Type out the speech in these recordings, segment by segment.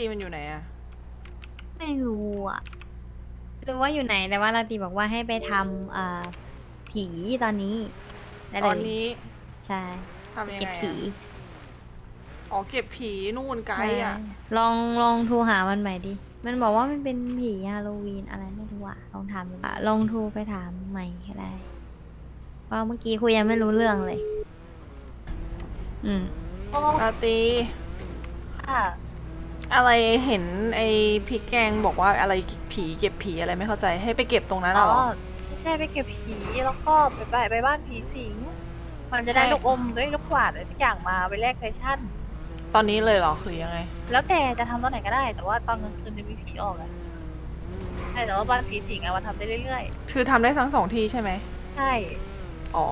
ตีมันอยู่ไหนอะไม่รู้อะรู้ว่าอยู่ไหนแต่ว่าลาตีบอกว่าให้ไปทำเอ่อผีตอนนี้ได้ตเลอนยนี้ใช่ทำยังเก็บไงผีอะอ๋อเก็บผีนู่นไกลอะใช่ลองลองโทรหามันใหม่ดิมันบอกว่ามันเป็นผีฮาโลวีนอะไรไม่รู้อะลองถามดูอะลองโทรไปถามใหม่ก็ได้เพราะเมื่อกี้คุยยังไม่รู้เรื่องเลย อืมลาตีค่ะ อะไรเห็นไอ้พริกแกงบอกว่าอะไรผีเก็บผีอะไรไม่เข้าใจให้ไปเก็บตรงนั้นอ๋น่ะเหรออไม่ใช่ไปเก็บผีแล้วก็ไปไปไปบ้านผีสิง มันจะได้ใช่ ลูกอมด้วยลูกกวาดอะไรทุกอย่างมาไปแลกแฟชั่น ตอนนี้เลยเหรอหรือยังไง แล้วแต่จะทำตอนไหนก็ได้ แต่ว่าตอนกลางคืนจะมีผีออกอะใช่แต่ว่าบ้านผีสิงอะมาทำได้เรื่อยคือทำได้ทั้งสองที่ใช่ไหม ๆ ใช่อ๋อ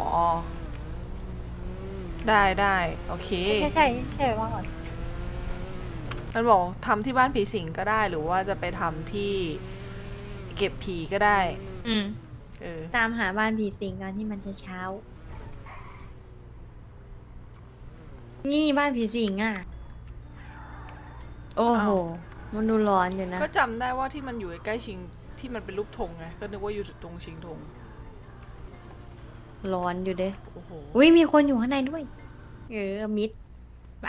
ได้ได้โอเค ใช่ใช่ใช่ว่าก่อน มันบอกทำที่บ้านผีสิงก็ได้ หรือว่าจะไปทำที่เก็บผีก็ได้ อืมเออ ตามหาบ้านผีสิงตอนที่มันจะเช้า นี่บ้านผีสิงอะ โอ้โห มันดูร้อนอยู่นะ ก็จำได้ว่าที่มันอยู่ใกล้ๆชิงที่มันเป็นรูปธงไง ก็นึกว่าอยู่ตรงชิงธง ร้อนอยู่เด้โอ้โห อุ้ยมีคนอยู่ข้างในด้วย เออมิดไป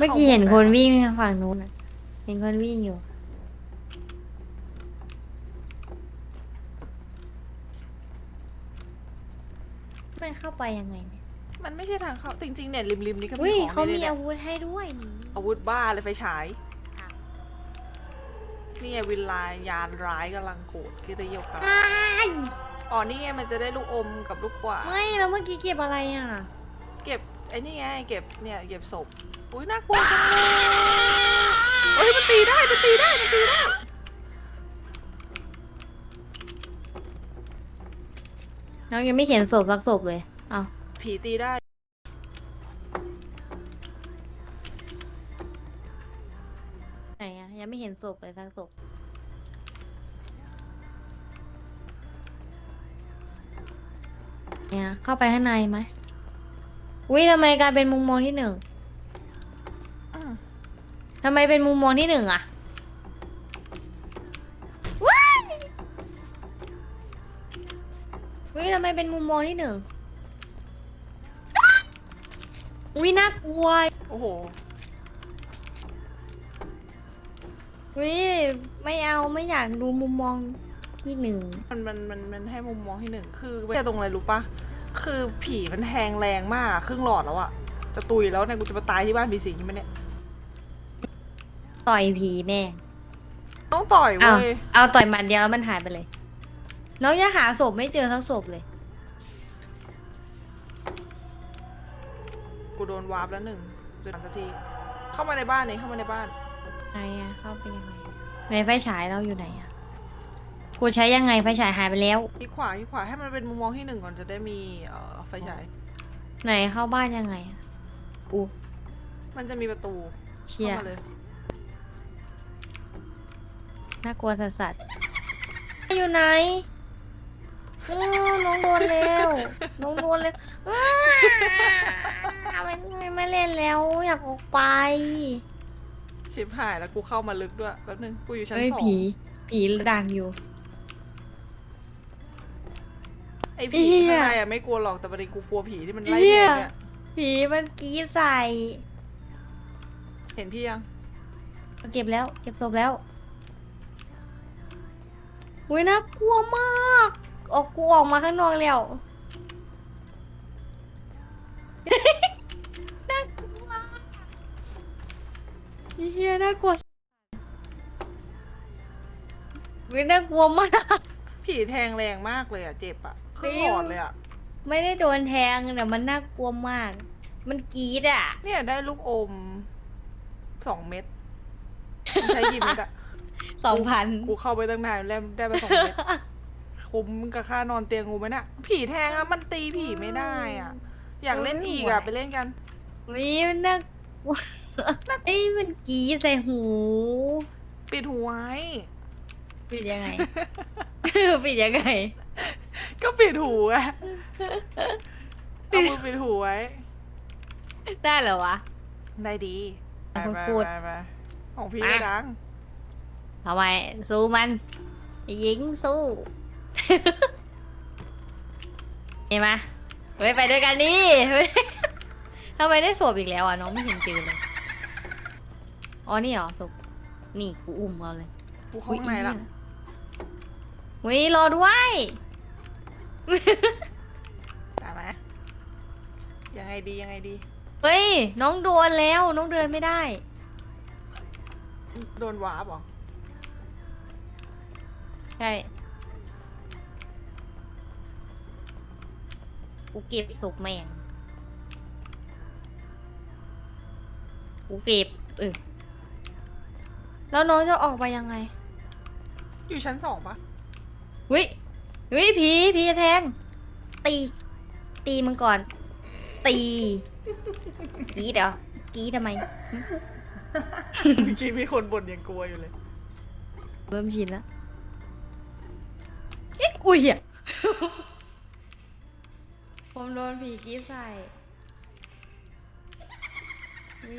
เมื่อกี้เห็นคนวิ่งฝั่งนู้นอะเห็นคนวิ่งอยู่ มันเข้าไปยังไงเนี่ยมันไม่ใช่ทางเข้าจริงๆเนี่ยริมๆนี้ก็อุ้ยมีขเขาองมีนี่อาเลยวุธให้ด้วยนี่อาวุธบ้าเลยไฟฉายค่ะนี่ไงวินลายยานร้ายกำลังโกรธที่จะเยี่ยวกันอ้ายอ๋อนี่ไงมันจะได้ลูกอมกับลูกกวาดไม่แล้วเมื่อกี้เก็บอะไรอะ เก็บไอ้นี่ไงเก็บเนี่ยเก็บศพ อุ้ยน่ากลัวจังเลยเฮ้ยมันตีได้มันตีได้มันตีได้ น้องยังไม่เขียนศพสักศพเลย เอาผีตีได้ ไหนอะยังไม่เห็นศพเลยสักศพเนี่ยเข้าไปข้างในไหม อุ้ยทำไมกลายเป็นมุมมองที่หนึ่ง ทำไมเป็นมุมมองที่หนึ่งอะว้ายอุ้ยทำไมเป็นมุมมองที่หนึ่งอุ้ยน่ากลัว โอ้โหวิไม่เอาไม่อยากดูมุมมองที่หนึ่ง มันมันมันมันให้มุมมองที่หนึ่งคือแค่ตรงอะไรรู้ปะคือผีมันแทงแรงมากอะครึ่งหลอดแล้วอะจะตุยแล้วเนี่ยกูจะมาตายที่บ้านผีสิงใช่ไหมเนี่ย ต่อยผีแม่ ต้องต่อยเอาเว้ยเอาต่อยหมัดเดียวแล้วมันหายไปเลย น้องยังหาศพไม่เจอสักศพเลย กูโดนวาร์ปแล้วหนึ่งเดือนสักที เข้ามาในบ้านนี่เข้ามาในบ้าน ไหนอะเข้าไปยังไงในไฟฉายเราอยู่ไหนอะกูใช้ยังไงไฟฉายหายไปแล้ว ที่ขวาที่ขวาให้มันเป็นมุมมองที่หนึ่งก่อนจะได้มีเอ่อไฟฉาย ไหนเข้าบ้านยังไงอะอู้มันจะมีประตู เชียเข้ามาเลย น่ากลัวสัสสัสอยู่ไหนอื้อน้องโดนแล้วน้องโดนแล้วอ้าไม่ไม่เล่นแล้ว อยากออกไปชิบหายแล้วกูเข้ามาลึกด้วยแป๊บนึงกูอยู่ชั้นเอ้ยสองผีผีดังอยู่ ไอ้ผีเหี้ยข้างในอะไม่กลัวหรอกแต่ประเด็นกูกลัวผีที่มันไล่เหี้แทยงเนี่ยผีมันกรีดใส่ เห็นพี่ยัง เก็บแล้ว เก็บศพแล้ว อุ้ยน่ากลัวมาก ออกกูออกมาข้างนอกแล้ว น่ากลัวเฮียน่ากลัววิน่ากลัวมาก ผีแทงแรงมากเลยอะเจ็บอะครึ่งจริหงลอดเลยอะไม่ได้โดนแทงแต่มันน่ากลัวมาก มันกรีดอะ เนี่ยได้ลูกอมสองเม็ดมันใช้กี่เม็ดอะ สองพันกูเข้าไปตั้งนานแล้วได้ไปสองเม็ดคุ้มกับค่านอนเตียงกูไหมน่ะ ผีแทงอะมันตีผีไม่ได้อะอยากเล่นอีกอะไปเล่นกันวิมันน่ากลัวไอ้ยมันกรีดใส่หู ปิดหูไว้ปิดยังไงปิดยังไง ก็ปิดหูอะเอามือปิดหูไว้ ได้เหรอวะ ได้ดีไปพูดไปพูดไปไปของพี่มาก็ดัง ทำไมสู้มันไอ้หญิงสู้เห็นไหมเฮ้ยไปด้วยกันดิเฮ้ยทำไมได้สวบอีกแล้วอะน้องไม่เห็นเจอเลยอ๋อนี่เหรอศพนี่กูอุ้มเอาเลยกูเข้าข้างในละวิรอด้วยตามไหมยังไงดียังไงดี เฮ้ย น้องโดนแล้ว น้องเดินไม่ได้ โดนวาร์ปเหรอ ใช่กูเก็บศพแม่งกูเก็บเออแล้วน้องจะออกไปยังไงอยู่ชั้นสองปะวิวิผีผีจะแทง ตี ตีมันก่อน ตีกรีดเหรอกรีดทำไมเมื่อกี้มีคนบ่นยังกลัวอยู่เลย เริ่มชินแล้ว เอ๊ะอุ้ยอะผมโดนผีกรีดใส่วิ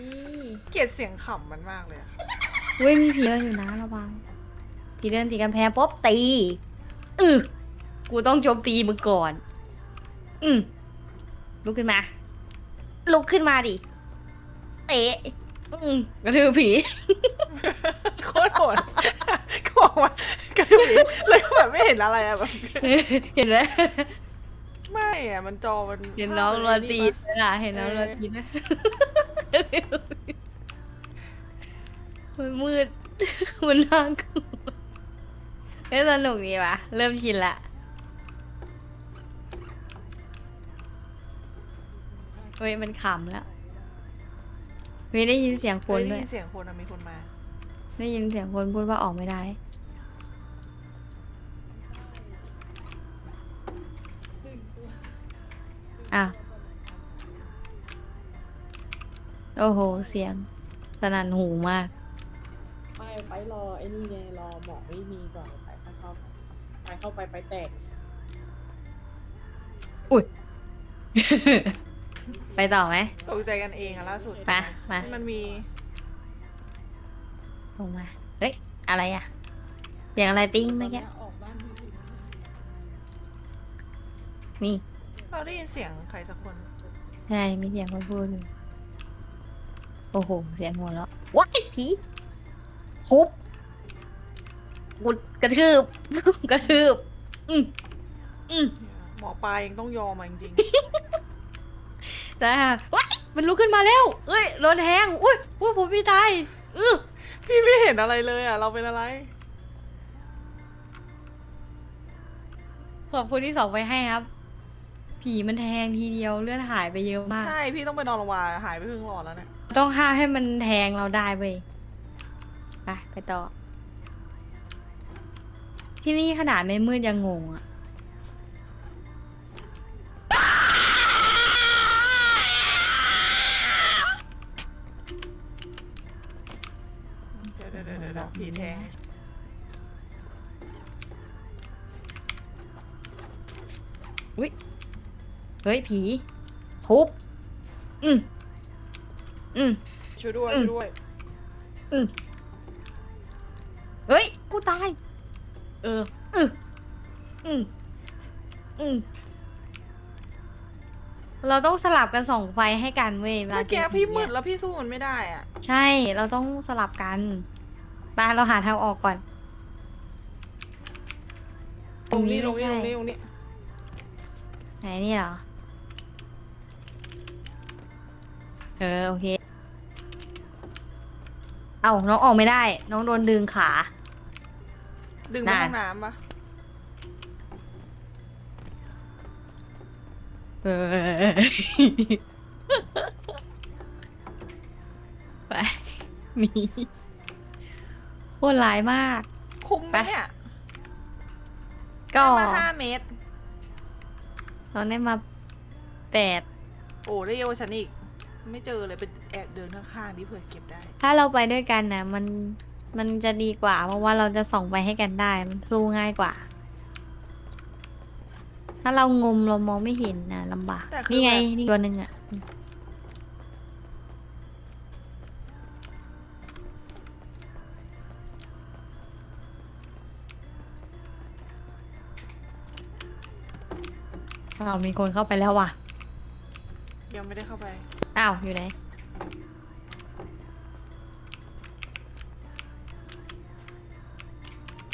เกลียดเสียงขำมันมากเลยอะวิมีผีเดินอยู่นะระวัง ผีเดินตีกันแพงป๊บตีอือกูต้องโจมตีมึงก่อน อืมลุกขึ้นมา ลุกขึ้นมาดิ เตะ อืมกระทืบผี โคตรโหดก็บอกว่ากระทืบอีกแล้วก็แบบไม่เห็นอะไรอะแบบเห็นไหมไม่อะมันจอมันเห็นน้องโรภาพมัตีปะนไหมล่ะเห็นน้องเออโรตีนไหมมันมืด มันน่ากลัวเฮ้ยสนุกดีว่ะ เริ่มชินละ เฮ้ย มันขำแล้ว เฮ้ยได้ยินเสียงคเฮ้นยได้ด้วย ยินเสียงคนอะมีคนมา ได้ยินเสียงคนพูดว่าออกไม่ได้อ้าวโอ้โห เสียงสนั่นหูมาก ไม่ไปรอไอ้นี่ไงรอหมอกไม่มีก่อนไปเข้าไปเข้าไปไปแตก ไปต่อไหม ตกใจกันเองอะล่าสุดมามามั นมี ลงมา เฮ้ย อะไรอะเสียงอะไรติ้งตอเมื่อนกี้เนี้ยออกบ้านที่สุดนี่เราได้ยินเสียงใครสักคน ใช่มีเสียงคนพูดอยู่โอ้โห เสียงหัวเราะว้ายผีทุบกุดกระทืบ กระทืบ อืมอืมหมอปลายังต้องยอมมาจริง แต่ว้ายมันลุกขึ้นมาแล้วเอ้ยโดนแทงอุ้ยอุ้ยผมพี่ตายอือๆพี่ไม่เห็นอะไรเลยอะเราเป็นอะไร ขอบคุณที่ส่งไปให้ครับ ผีมันแทงทีเดียวเลือดหายไปเยอะมาก ใช่ พี่ต้องไปนอนโรงพยาบาลหายไปครึ่งหลอดแล้วเนี่ย ต้องห้ามให้มันแทงเราได้เว้ยไปไปต่อ ที่นี่ขนาดไม่มืดยังงงอะ ดี๋ยวเดี๋ยวเดี๋ยวเดี๋ยวผีแทงเฮ้ย ผีทุบอืมอืม ช่วยด้วยอืช่มวยด้วยเฮ้ย กูตาย เอออืมอืมอืม เราต้องสลับกันส่องไฟให้กันเว้ยวลาเมื่อกี้จผีพี่มืดอะแล้วพี่สู้มันไม่ได้อะใช่ เราต้องสลับกันไปเราหาทางออกก่อน ตรงนี้ตตรรงงนี้นี้ไม่ตรงใช่นี้ตรงนี้ไหนนี่เหรอ เออโอเค เอ้าน้องออกไม่ได้ น้องโดนดึงขา ดึงไปน่ะห้องน้ำปะ เออไปหนีโคตรร้ายมาก คุ้มไหมไปเนี่ยก็ได้มาห้าเมตร เราได้มาแปด โอ้ได้เยอะกว่าฉันอีก ไม่เจอเลยเป็นแอบเดินข้างๆที่เผื่อเก็บได้ ถ้าเราไปด้วยกันนะมันมันจะดีกว่า เพราะว่าเราจะส่องไปให้กันได้มันสู้ง่ายกว่า ถ้าเรางมเรามองไม่เห็นนะลำบากนี่ไงนี่ตัวหนึ่งอะ อ้าว มีคนเข้าไปแล้วว่ะ ยังไม่ได้เข้าไป อ้าว อยู่ไหน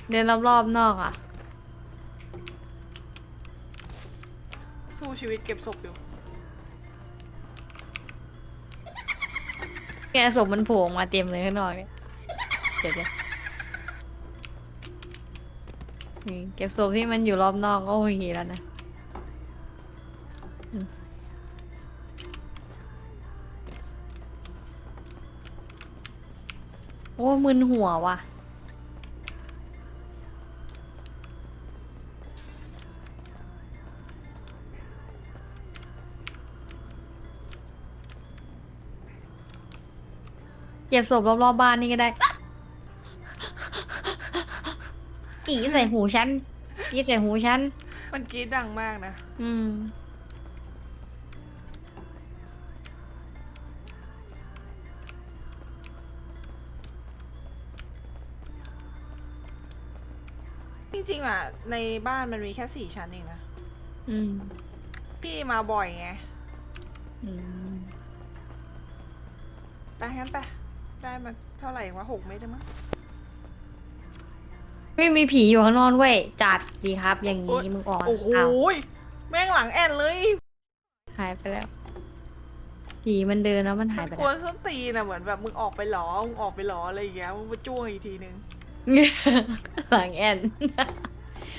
เดินรอบๆนอกอะ สู้ชีวิตเก็บศพอยู่ แกศพมันโผล่ออกมาเต็มเลยข้างนอกเนี่ยเดี๋ยวเดี๋ยวนี่เก็บศพที่มันอยู่รอบนอกก็โอเคแล้วนะอืมโอ้มึนหัวว่ะ ก็บศพรอบๆบ้านนี่ก็ได้กี่ใส่หูฉันกี่ใส่หูฉัน มันกรีดดังมากนะ อืม จริงๆอะ ในบ้านมันมีแค่สี่ชั้นเองนะ อืม พี่มาบ่อยไง อืม ไปงั้นไป ได้มาเท่าไหร่วะหกเมตรได้มั้งไม่มีผีอยู่ข้างนอกเว้ยจัดดีครับ อย่างนี้มึงออกโอ้โหอ้าวยแม่งหลังแอนเลยหายไปแล้ว ผีมันเดินแล้วมันหายไปกแล้ลัววส้นตีนอะเหมือนแบบมึงออกไปหรอมึงออกไปหรออะไรอย่างเงี้ยมึงมาจ้วงอีกทีนึง หลังแอน